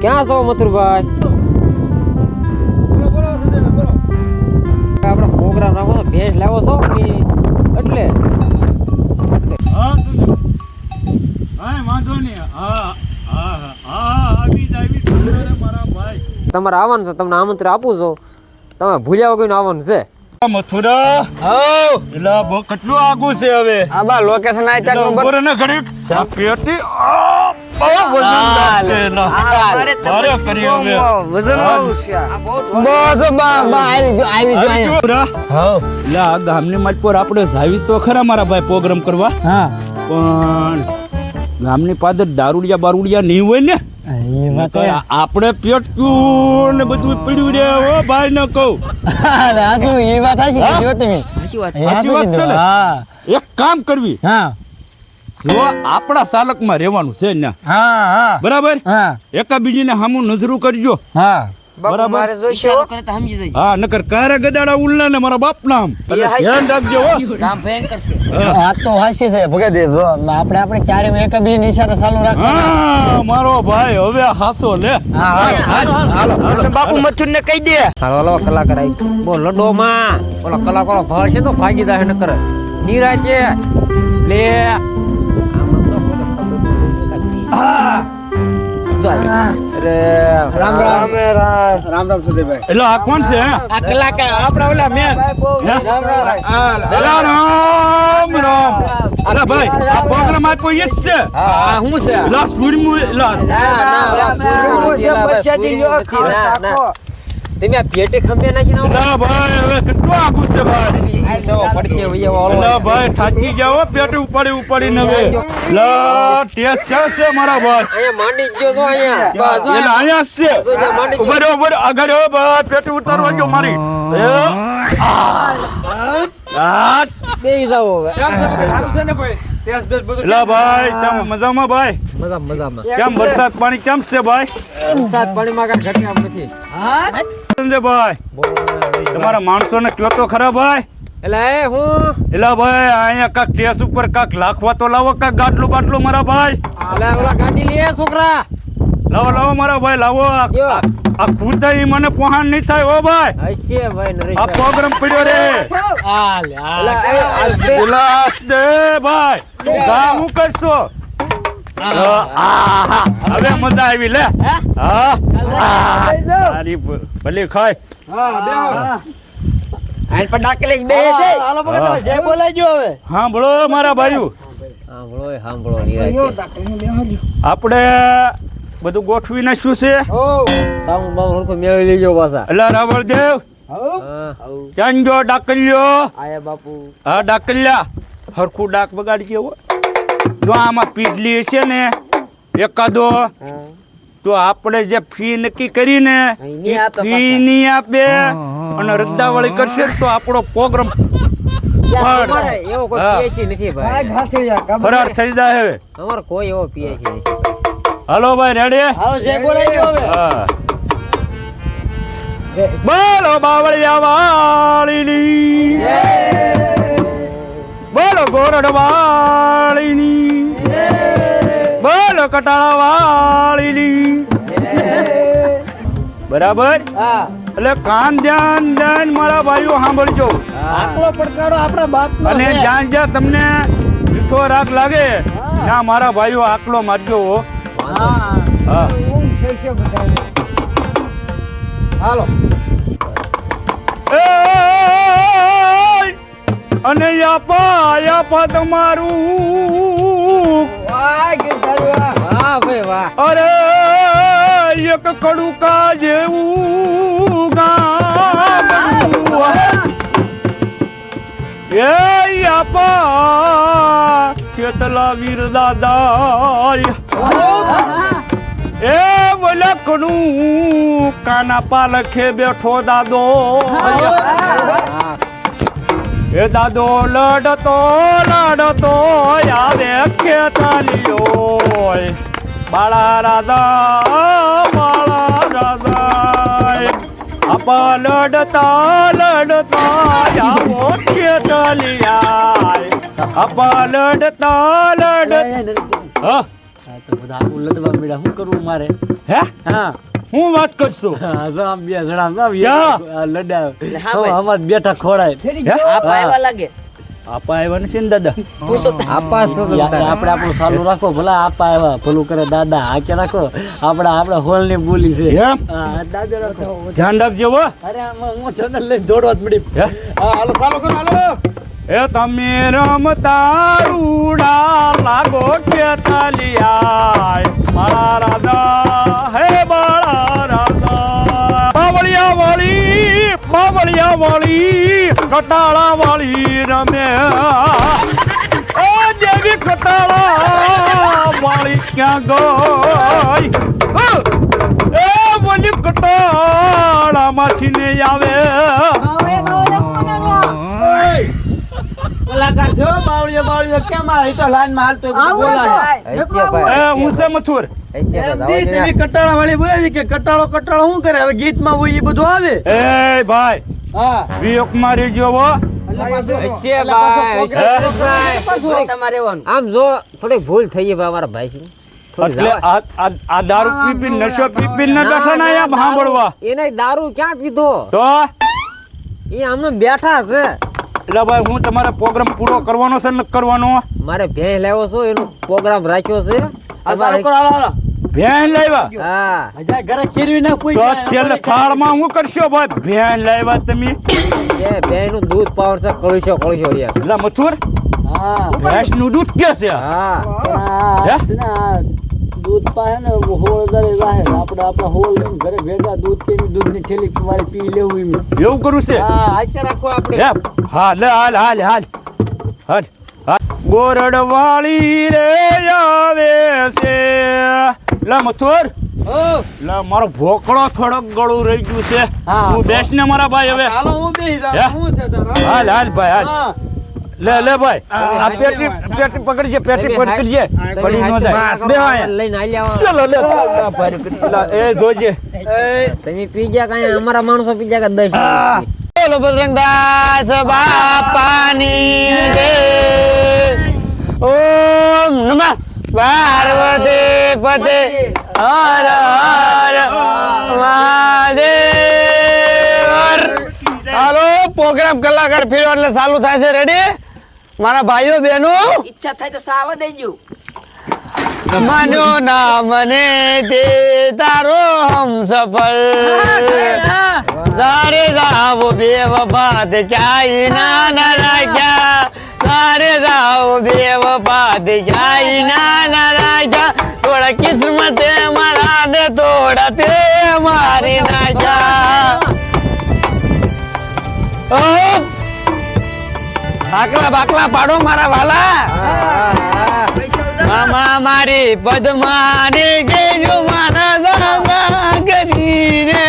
ક્યાં છો મથુરભાઈ? આપણે પ્રોગ્રામ રાખો છો ભેંસ લાવો છો કે એટલે? હા સુજો હા વાંધો નહીં. હા હા હા હા આવી જ આવી જ. અરે મારા ભાઈ. તમારે આવવાનું છે તમને આમંત્રણ આપું છું. તમે ભૂલ્યા વગર આવવાનું છે. મથુરા. હઉ. કેટલું આગું છે હવે? આ બા લોકેશન આ એટલે ચાકનું ઊભો રહે ને ઘડીક. આ પેટી આ, બહુ વજનદાર છે એના. ભારે કરી હવે વજન વાળું છે બસ બા બા આવી ગયો આવી ગયો આવી અહીંયા. ગયો રા. હઉ એટલે આ ગામની માલ પર આપણે જાવી તો ખરા મારા ભાઈ પ્રોગ્રામ કરવા. હા. પણ ગામની પાદર દારૂડિયા બારૂડિયા નહીં હોય ને? આપણે પેટક્યું ને બધું પડ્યું રે ઓ ભાઈ ન કહું. એ વાત હાચી હા? કીધી હો તમે વાત એ સાચી વાત છે એક કામ કરવી. હા. જો આપણા સાલકમાં રહેવાનું છે ને. હા હા. બરાબર? હા. એકા બીજીને હામું નજરું કરજો. હા. બરાબર? ઈશારો કરે તો સમજી જજો હા નકર કારે ગદાડા ઉલ્લા ને મારા બાપ નામ ધ્યાન રાખજો નામ ભયંકર છે. આ તો છે દેવ આપણે આપણે ક્યારે એક બી નિશાને ચાલુ રાખવાના મારો ભાઈ હવે હાસો લે. હાલો બાપુ મથુર ને કહી દે. હાલો હાલો કલાકાર આવી બો લડો માં ઓલો કલાકારો ભાર છે તો ભાગી જાય ન કરે નીરાજે લે રામ રામ. રામ રામ. સુધીભાઈ એટલે આ કોણ છે? આ કલાકાર આપણા ઓલા મેન રામ રામ. અલા ભાઈ આ પ્રોગ્રામ આપ્યો ઈ જ છે? હા હું છે. એલા સુરમુ એલા ના, ના, ના, ના. તમે આ પેટે ખંભે નાખી નાખો ના ભાઈ હવે કેટલું આગું છે ભાઈ? આ સૌ પડખે ઓલો. ના ભાઈ થાકી જાઓ પેટ ઉપાડી ઉપાડીને હવે લ ટેસ્ટ છે મારા ભાઈ? અહીંયા માંડી ગયો તો અહીંયા. બસ, અહીંયા છે. જ રહો ઊભા આગળ આવો ભાઈ પેટ ઉતારવા ગયો મારી. એ, આ. બેસી જાવ હવે. એલા ભાઈ. તમે મજામાં ભાઈ? મજામાં, મજામાં. કેમ વરસાદ પાણી કેમ છે ભાઈ? વરસાદ પાણીમાં કાંઈ ઘટે એમ નથી. સંજયભાઈ તમારા માણસોને કયો તો ખરા ભાઈ? એટલે એ હું? એલા ભાઈ અહીંયા કાક ટેસ ઉપર કાક લાખવા તો લાવો કાક ગાટલું બાટલું મારા ભાઈ? એટલે ઓલા ગાડી લે છોકરા. લાવો લાવો મારા ભાઈ લાવો. આ? ખુદાઈ મને પહોંચ નહીં થાય ઓ ભાઈ. હશે ભાઈ આ પ્રોગ્રામ પડ્યો રે. આ બે- ઉલ્લાસ દે ભાઈ. ગા હું કરશો હવે મજા આવી લે. હા? હા. તારી પ- ભલે ખાય. આને પર જે બોલાજો હવે હા. બોલો મારા ભાઈઓ. સાંભળો એ સાંભળો નિરાંતે. આપણે બધું ગોઠવી નાખ્યું છે. સામું બાઉન્ડ હરખું મેળવી લેજો પાછા. એટલે રાવળદેવ. ક્યાં જો ડાકલ્યો? આયા બાપુ. હા ડાકલ્યા હરખું ડાક બગાડી ગયો જો આમાં પીડલી છે ને એકાદો તો આપણે જે ફી નક્કી કરીને ફી. નહીં આપે અને રદ્દાવાળી કરશે તો આપણો પ્રોગ્રામ ફરાર થઈ જાય હવે. અમારે કોઈ એવો પીએસી નથી હાલો ભાઈ રેડી હા. બોલો બાવળિયા વાળીની બોલો ગોરડ વાળીની બોલો કટાળા વાળીની બરાબર? હા. એટલે કાન ધ્યાન ધ્યાન મારા ભાઈઓ સાંભળજો. અને જ્યાં જ્યાં તમને મીઠો રાગ લાગે ત્યાં મારા ભાઈઓ આકલો મારજો હો. હા એ, અને યાપા યાપા તમારું વાહ ભાઈ વાહ અરે એક કડુકા જેવું ગામ એ યાપા ખેતલા વીર દાદા એ વલકનું કાના પાલખે બેઠો દાદો. એ દાદો લડતો લડતો આવે ખેતાલીઓ. બાળા રાધા બાળા રાધા આપા લડતા લડતા આવો ખેતલિયા. આપા લડતા લડતા હા લડવા મેળા શું કરવું મારે હે હા હું વાત કરશું આમ બે જણા આમ આ લડા એટલે હા ભાઈ. અમાર બેઠા ખોડાય આપા એવા લાગે આપા આવ્યા ને ને દાદા આપા યા- આપણે આપણું સારું રાખો ભલા આપા આવ્યા ભલું કરે દાદા હાકે રાખો આપણે આપણા હોલની બોલી છે એમ હા, દાદા રાખો ધ્યાન રાખજો હો અરે આમાં હું ચેનલ લઈને દોડવા જ પડી હા હાલો ચાલુ કરો હાલો એ તમે રમતા રૂડા લાગો કે તલિયા મારા રાધા હે બાળા રાધા બાવળિયા વાળી બાવળિયા વાળી કટાળા વાળી રમે. ઓ દેવી કટાળા વાળી ક્યાં ગઈ! એ બોલી કટાળા માછીને આવે કલાકાર છો બાવળીઓ બાવળીઓ કેમ આ? તો લાઈનમાં હાલતો બોલાય. હૈસે એ ભાઈ હું છે મથુર? હૈસે એમ ભાઈ નહીં, જવા તમે કટાળા વાળી બોલે છે કે કટાળો કટાળો શું કરે? હવે ગીતમાં હોય એ બધું આવે. એ ભાઈ હા. વિયોગ મારી જોવો હૈસે ભાઈ હૈસે ભાઈ. ભાઈ. તમારે રહેવાનું. આમ જો થોડી ભૂલ થઈ ગઈ ભાઈ અમારા ભાઈ છે એટલે આ દારૂ પી પી નશો પી પી ને બેઠા ના સાંભળવા? એને દારૂ ક્યાં પીધો? તો? એ હમણાં બેઠા છે. એટલે ભાઈ હું તમારો પ્રોગ્રામ પૂરો કરવાનો છે ન કરવાનો? મારે ભેંસ લાવ્યો છો એનો પ્રોગ્રામ રાખ્યો છે. આ ચાલુ કરો હાલો હાલો. લાવ્યા? હા. હજા ઘરે ખીરવી ના કોઈ તો છેલ્લે થાળમાં હું કરશો ભાઈ? ભેન લાવ્યા તમે? એ ભેંસનું દૂધ પાવર છે કળશો કળશો યાર. એટલે મથુર? હા. ભેંસનું દૂધ કે છે? હા? હે? દૂધ પાસે ને હોળ ઘરે રાહે આપણે આપણા હોળ લઈને ઘરે ભેગા દૂધ કે દૂધની ઠેલી મારી પી લેવું એમ એવું કરું છે હા આચે રાખો આપણે હે? લે હાલ હાલ હાલ હાલ. ગોરડ વાળી રે આવે છે લે મથુર લે મારો ભોકળો થોડોક ગળું રહી ગયું છે હા. હું બેસ ને મારા ભાઈ હવે હાલો હું બેસી. હે? છે તારે? હાલ હાલ ભાઈ હાલ હા. લે લે ભાઈ આ પેટી પેટી પકડજે પેટી પકડજે પડી ન જાય બે આયા. લઈને હાલ્યા લેવા લે લે લે ભાઈ એ જોજે તમે પી ગયા કાંઈ અમારા માણસો પી ગયા કે દસ. બોલો બજરંગદાસ બાપાની જય. ઓમ નમઃ પાર્વતી પતે હર હર મહાદેવ હાલો પ્રોગ્રામ કલાકાર ફેરવા એટલે ચાલુ થાય છે રેડી મારા ભાઈઓ બહેનો? ઈચ્છા થાય તો સાવ દેજો. મનો ના મને તે તારો હમ સફળ. તારે જાવો બે વફાત ક્યાંય ના ના રાખ્યા? તારે જાવો બે વફાત ક્યાંય ના ના રાખ્યા? આકલા બાકલા પાડો મારા વાલા. મામા મારી પદ્માની ગેજો મારા દાદા કરી રે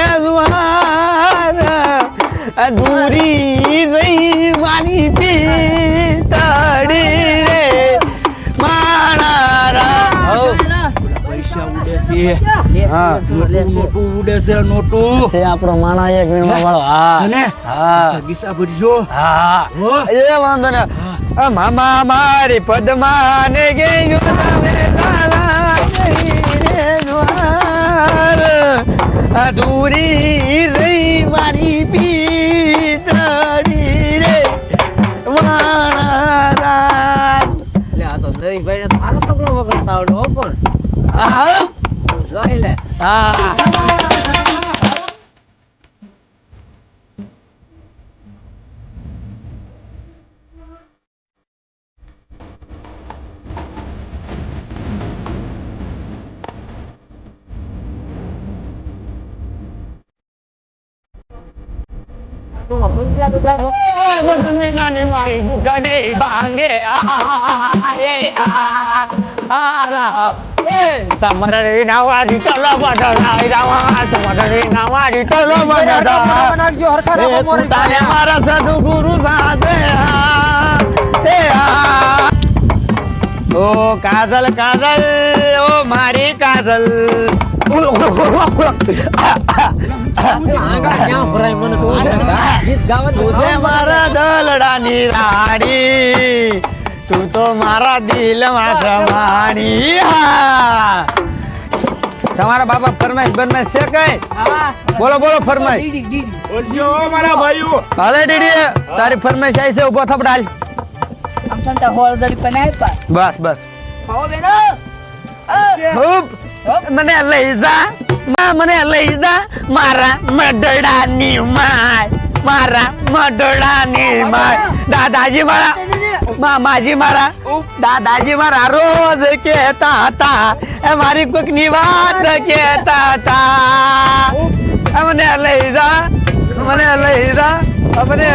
અધૂરી રહી મારી પીતળી હા. નોટું ઉડે છે નોટું. છે આપણો માણા એક વીણવા વાળો. હા. ને? હા. ગીસા ભરજો. હા એ વાંધો ને. મામા મારી પદ્માને ગેજો તમે લાલા અધૂરી રહી મારી પીતળી રે. માણા 啊。我是你那里买不着的房子啊！哎呀啊啊！તલો બદલાઈ તારે મારા સદગુરુ સાથે એ આ. ઓ કાજલ કાજલ ઓ મારી કાજલ આગળ ક્યાં ભરાય મને તો ગીત ગાવા દો તું છે મારા દલડાની રાણી તું તો મારા દિલમાં સમાણી હા. તમારા બાપા ફરમાઈશ બરમાઈશ છે કઈ? બોલો બોલો ફરમાઈશ. દીદી દીદી. મારા ભાઈઓ. હાલે ડીડી તારી ફરમાઈશ આવી છે ઊભો થપડાલ આમ સમતા હોળ દરી પણ આપ્યા. બસ બસ. ખાઓ બેનો. ખૂબ મને લઈ જા. માં મને લઈ જા. મારા મઢડાની માય. મારા મઢડાની માય. દાદાજી મારા મામાજી મારા દાદાજી મારા રોજ કહેતા હતા એ મારી કોકની વાત કહેતા હતા મને લઈ જા મને લઈ જા મને.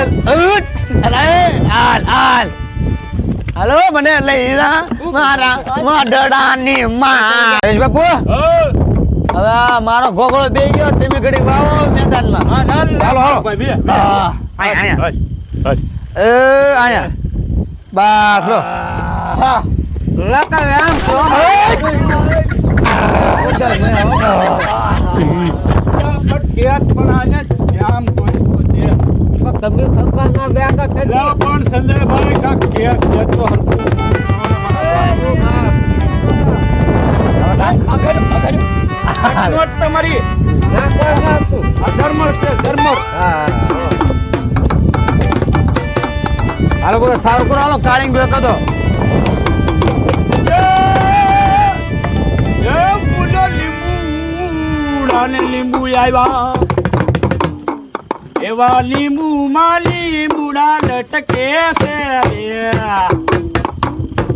અરે હાલ હાલ હાલો મને લઈ જા મારા મઢડાની માં હરેશ બાપુ હવે મારો ઘોઘળો બે ગયો તમે ઘડી વાવો મેદાનમાં હા ચાલ હાલો. ભાઈ બે. આયા, આયા. હલ, હલ. એ આયા બસ લો. પણ કા સંજયભાઈ કાંક ગેસ દેતો હતો. તમારી ધર્મર છે ધર્મર હા. હાલો બધો સારું કરો હાલો કાળીંગ બેકો તો એ ફૂલો લીંબુડા ને લીંબુ આવ્યા એવા લીંબુ માં લીંબુડા લટકે છે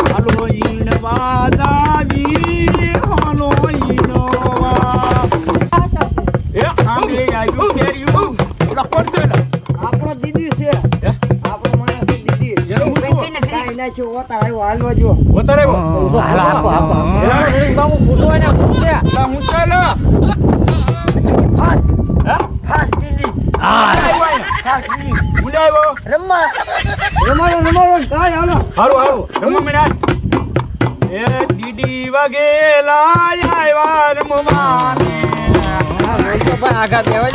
હાલો ઈણ વાદાવી હાલો ઈણવા એ આંબે આવ્યું કેર્યું? આપણો દીદી છે. ના છે વધારે આવ્યો? હાલો આપો આપો બાબુ પૂછો એને પૂછે લા હું લા. ફાસ. હે? ફાસ દીદી આવ્યો અહીંયા. ફાસ દીદી ઊંડા આવ્યો. રમવા. રમાડો રમાડો કાંઈ હાલો. હારું હારું. રમો મિનાર એ ડીડી વાગેલા આવ્યા રમવાને ભાઈ આગા બેવા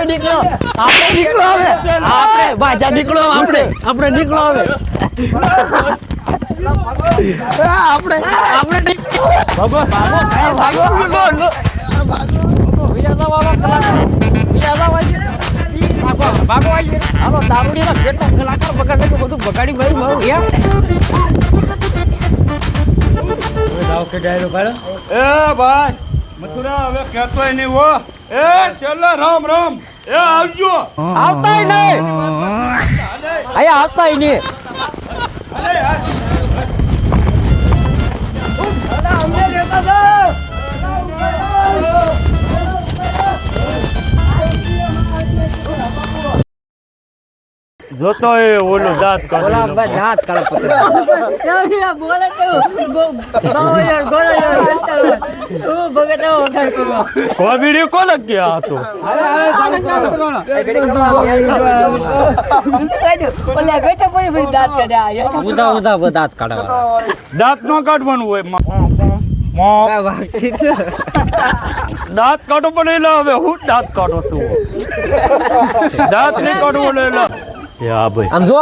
આપણે નીકળો. આપણે નીકળો હવે. આપણે બાજા નીકળો આપણે. આપણે નીકળો હવે. આપણે આપણે નીકળો. ભાગો ભાગો ભાગો. હાલો દારૂડીનો કેટલો કલાકાર બગાડે તો બધું બગાડી ભાઈ મારું એ ભાઈ. મથુરા હવે કહેતોય નહીં હો. એ છેલ્લે રામ રામ. એ આવજો. આવતા નહીં. અહીંયા આવતા નહીં. હાલે, હાલે. જોતો એ ઓલું દાંત ઓલા ભાઈ દાંત કાળા પકડે બોલે તો ગો યાર ગોળો યાર ઓ ભગત ઓઠા કરો કોબીડી કોને ગયા હતો ઓલા બેઠા પડી પડી દાંત કાઢ્યા ઉધા ઉધા બધા દાંત કાઢવા દાંત નો કાઢવાનું હોય મો- મો. કાંઈ વાગતી જ નથી. દાંત કાઢો પણ એટલે હવે હું દાંત કાઢો છું દાંત નહીં કાઢવું એટલે યા ભાઈ. આમ જો